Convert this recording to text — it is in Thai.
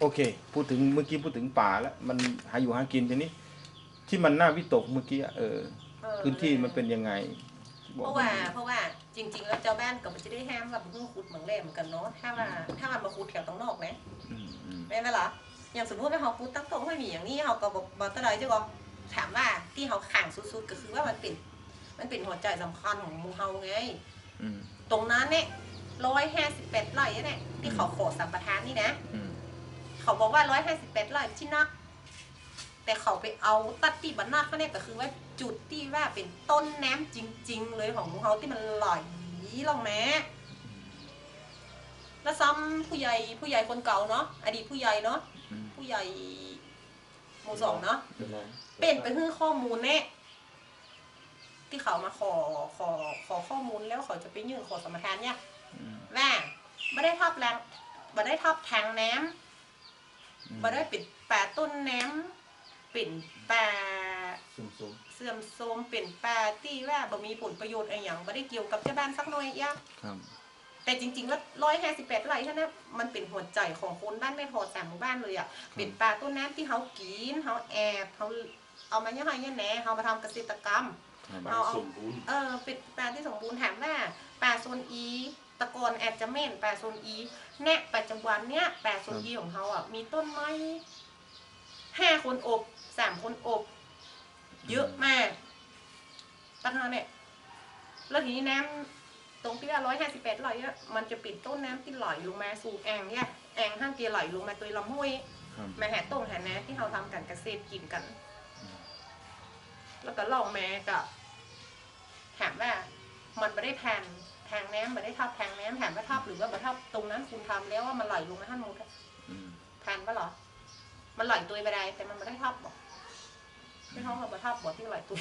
โอเค พูดถึงเมื่อกี้พูดถึงป่าแล้ว มันหาอยู่หากินทีนี้ ที่มันน่าวิตกเมื่อกี้อะเออ เออพื้นที่มันเป็นยังไงบเพอกราะว่า เพราะว่าจริง ๆ แล้วเจ้าบ้านก็มันจะได้ห้ามว่าเพิ่งขุดเหมืองแร่เหมือนกันเนาะถ้าว่าถ้ามันมาขุดแถวตรงนอกนะอืมอืมแม่นไหมล่ะอย่างสมมติว่าเขาขุดตั้งตรงไม่มีอย่างนี้เขาก็บอกบอกตะไดเจ้าก็ถามว่าที่เขาข่างสุดๆก็คือว่ามันเป็น มันเป็นหัวใจสำคัญของหมูเฮาไง อืมตรงนั้นเนี่ยร้อยห้าสิบแปดไร่เนี่ยที่เขาขอสัมปทานนี่นะ อืม เขาบอกว่าร้อยห้าสิบแปดไร่ที่นัก แต่เขาไปเอาตัดที่บันนักเขาเนี่ยก็คือว่าจุดที่ว่าเป็นต้นน้ำจริง ๆ เลยของเขาที่มันไหลลงแม่แล้วซ้ำผู้ใหญ่ผู้ใหญ่คนเก่าเนาะอดีตผู้ใหญ่เนาะอืมผู้ใหญ่หมู่สองเนาะเป็นไรเป็นไปให้ข้อมูลแน่ที่เขามาขอขอขอข้อมูลแล้วเขาจะไปยื่นขอสมรทานเนี่ยอืมว่าไม่ได้ทับแรงไม่ได้ทับทางน้อืมำไม่ได้ปิดป่าต้นน้ำปิดป่าซุ่มซุ่มเสื่อมโทรมเป็นป่าที่ว่าบ่มีผลประโยชน์อะไรอย่างไม่ได้เกี่ยวกับเจ้าบ้านสักหน่อยยะครับแต่จริงๆแล้วร้อยห้าสิบแปดไร่เท่านั้นมันเป็นหัวใจของคนบ้านแม่พอสามหมู่บ้านเลยอะเป็นป่าต้นน้ำที่เขากินเขาแอบเขาเอามาเนี่ยให้เนี่ยแหน่เขามาทำเกษตรกรรมครับบ้านสมบูรณ์ เออเป็นป่าที่สมบูรณ์ถามว่าป่าโซนอี ตะกอนแอบจะเม่นป่าโซนอีแน่ปัจจุบันเนี้ยป่าโซนอีของเขาอะมีต้นไม้ห้าคนอบสามคนอบ เยอะมากตั้งแต่เนี่ยแล้วทีนี้น้ำตรงที่ว่าร้อยห้าสิบแปดไหลอะมันจะปิดต้นน้ำที่ไหลลงมาสู่แอ่งเนี่ยแอ่งห้างเกียร์ไหลลงมาตัวลำห้วยครับมาหาต้งหาน้ำที่เราทำกันเกษตรกินกัน แล้วก็ลองแม่กับถามว่ามันไม่ได้แทน ทางน้ำไม่ได้ทับทางน้ำถามว่าทับหรือว่าไม่ทับตรงนั้นคุณทำแล้วว่ามันไหลลงมาท่านหมดอะอืมแทนปะเหรอมันไหลตัวไปได้แต่มันไม่ได้ทับบอกไม่ท้องกับไม่ทับบอกที่ไหลตัว